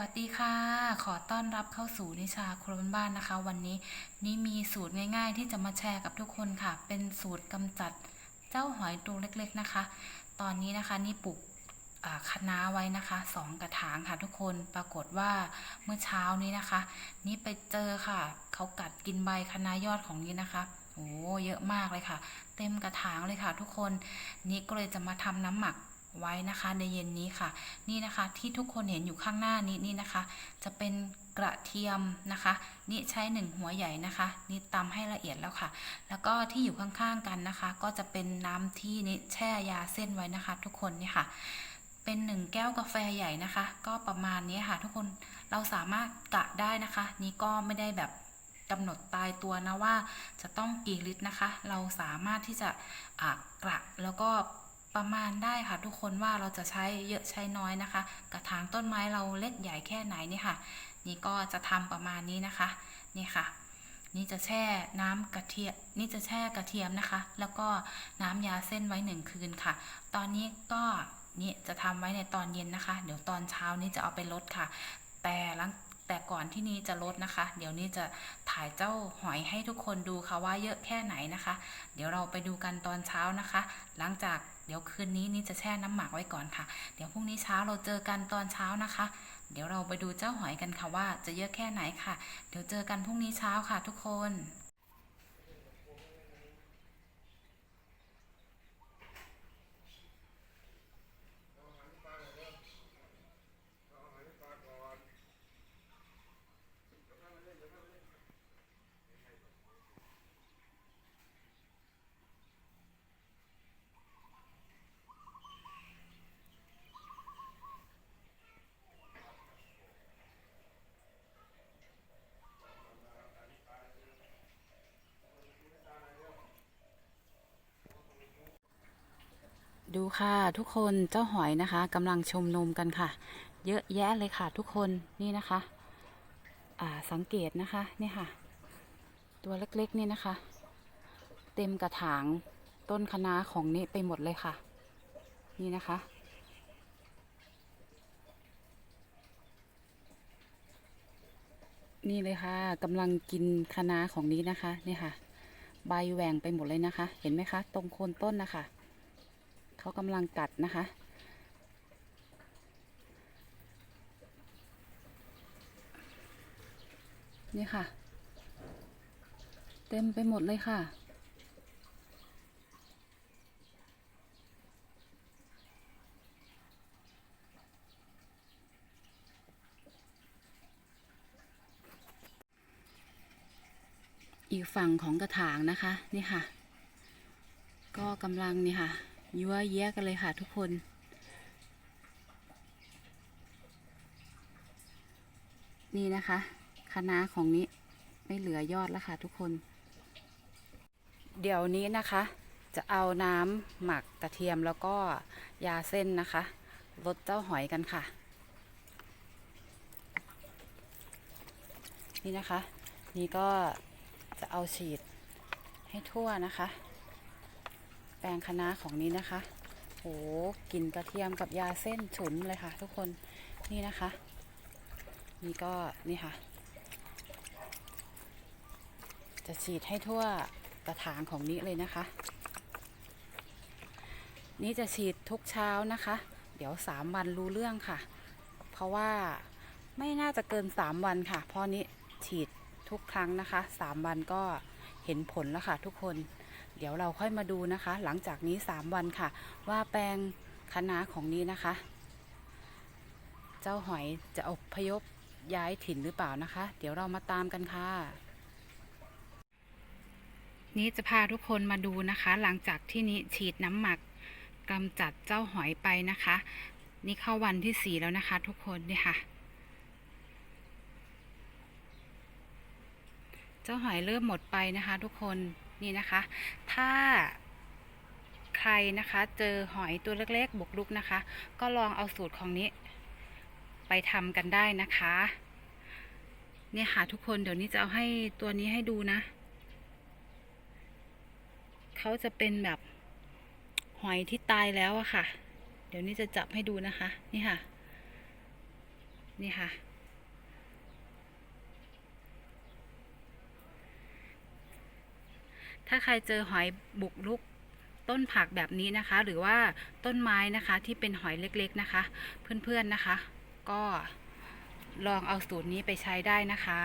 วัสดีค่ะ ขอต้อนรับเข้าสู่นิชาครัวบ้านนะคะ วันนี้นี่มีสูตรง่าย ๆ ที่จะมาแชร์กับทุกคนค่ะ เป็นสูตรกำจัดเจ้าหอยตัวเล็ก ๆนะคะ ตอนนี้นะคะนี่ปลูกอ่าคะน้าไว้นะคะสองกระถางค่ะทุกคนปรากฏว่าเมื่อเช้านี้นะคะ นี่ไปเจอค่ะเขากัดกินใบคะน้ายอดของนี่นะคะโอ้เยอะมากเลยค่ะ เต็มกระถางเลยค่ะ ทุกคนนี่ก็เลยจะมาทำน้ำหมัก ไว้นะคะในเย็นนี้ค่ะ นี่นะคะที่ทุกคนเห็นอยู่ข้างหน้านี้นี่นะคะ จะเป็นกระเทียมนะคะ นี่ใช้หนึ่งหัวใหญ่นะคะ นี่ตำให้ละเอียดแล้วค่ะ แล้วก็ที่อยู่ข้างๆกันนะคะ ก็จะเป็นน้ำที่นี่แช่ยาเส้นไว้นะคะ ทุกคนนี่ค่ะเป็นหนึ่งแก้วกาแฟใหญ่นะคะ ก็ประมาณนี้ค่ะ ทุกคนเราสามารถกะได้นะคะ นี่ก็ไม่ได้แบบกำหนดตายตัวนะว่าจะต้องกี่ลิตรนะคะ เราสามารถที่จะอ่ากระแล้วก็ ประมาณได้ค่ะทุกคนว่าเราจะใช้เยอะใช้น้อยนะคะ กระถางต้นไม้เราเล็กใหญ่แค่ไหนนี่ค่ะ นี่ก็จะทำประมาณนี้นะคะนี่ค่ะ นี่จะแช่น้ำกระเทียมนี่จะแช่กระเทียมนะคะ แล้วก็น้ำยาเส้นไว้หนึ่งคืนค่ะ ตอนนี้ก็นี่จะทำไว้ในตอนเย็นนะคะ เดี๋ยวตอนเช้านี้จะเอาไปลดค่ะ แต่หลัง แต่ก่อนที่นี้จะลดนะคะ เดี๋ยวนี้จะถ่ายเจ้าหอยให้ทุกคนดูค่ะว่าเยอะแค่ไหนนะคะ เดี๋ยวเราไปดูกันตอนเช้านะคะ หลังจากเดี๋ยวคืนนี้นี่จะแช่น้ำหมักไว้ก่อนค่ะ เดี๋ยวพรุ่งนี้เช้าเราเจอกันตอนเช้านะคะ เดี๋ยวเราไปดูเจ้าหอยกันค่ะว่าจะเยอะแค่ไหนค่ะ เดี๋ยวเจอกันพรุ่งนี้เช้าค่ะทุกคน ดูค่ะทุกคนเจ้าหอยนะคะกำลังชมนมกันค่ะ เยอะแยะเลยค่ะทุกคนนี่นะคะอ่าสังเกตนะคะนี่ค่ะ ตัวเล็กๆนี่นะคะ เต็มกระถางต้นคะน้าของนี้ไปหมดเลยค่ะ นี่นะคะ นี่เลยค่ะกำลังกินคะน้าของนี้นะคะนี่ค่ะ ใบแหว่งไปหมดเลยนะคะ เห็นไหมคะ ตรงโคนต้นนะคะ เขากำลังกัดนะคะ นี่ค่ะ เต็มไปหมดเลยค่ะอีกฝั่งของกระถางนะคะ นี่ค่ะ ก็กำลังนี่ค่ะ ยั่วเยะกันเลยค่ะทุกคน นี่นะคะคะน้าของนี้ไม่เหลือยอดแล้วค่ะทุกคน เดี๋ยวนี้นะคะ จะเอาน้ำหมักกระเทียมแล้วก็ยาเส้นนะคะลดเจ้าหอยกันค่ะ นี่นะคะ นี่ก็จะเอาฉีดให้ทั่วนะคะ ปลงคะน้าของนี้นะคะโอ้กลิ่นกระเทียมกับยาเส้นฉุนเลยค่ะ ทุกคนนี่นะคะ นี่ก็นี่ค่ะ จะฉีดให้ทั่วกระถางของนี้เลยนะคะ นี่จะฉีดทุกเช้านะคะ เดี๋ยวสามวันรู้เรื่องค่ะ เพราะว่าไม่น่าจะเกินสามวันค่ะ เพราะนี้ฉีดทุกครั้งนะคะสามวันก็เห็นผลแล้วค่ะทุกคน เดี๋ยวเราค่อยมาดูนะคะ หลังจากนี้ 3 วันค่ะ ว่าแปลงคณะของนี้นะคะ เจ้าหอยจะอพยพย้ายถิ่นหรือเปล่านะคะ เดี๋ยวเรามาตามกันค่ะ นี้จะพาทุกคนมาดูนะคะ หลังจากที่นี้ฉีดน้ำหมักกำจัดเจ้าหอยไปนะคะ นี่เข้าวันที่สี่แล้วนะคะ ทุกคนนี่ค่ะ เจ้าหอยเริ่มหมดไปนะคะ ทุกคน นี่นะคะ ถ้าใครนะคะเจอหอยตัวเล็กๆบุกลุกนะคะ ก็ลองเอาสูตรของนี้ ไปทำกันได้นะคะ เนี่ยค่ะทุกคนเดี๋ยวนี้จะเอาให้ตัวนี้ให้ดูนะ เขาจะเป็นแบบหอยที่ตายแล้วอะค่ะ เดี๋ยวนี้จะจับให้ดูนะคะ นี่ค่ะ นี่ค่ะ ถ้าใครเจอหอยบุกลุกต้นผักแบบนี้นะคะ หรือว่าต้นไม้นะคะที่เป็นหอยเล็กๆนะคะ เพื่อนๆนะคะ ก็ลองเอาสูตรนี้ไปใช้ได้นะคะ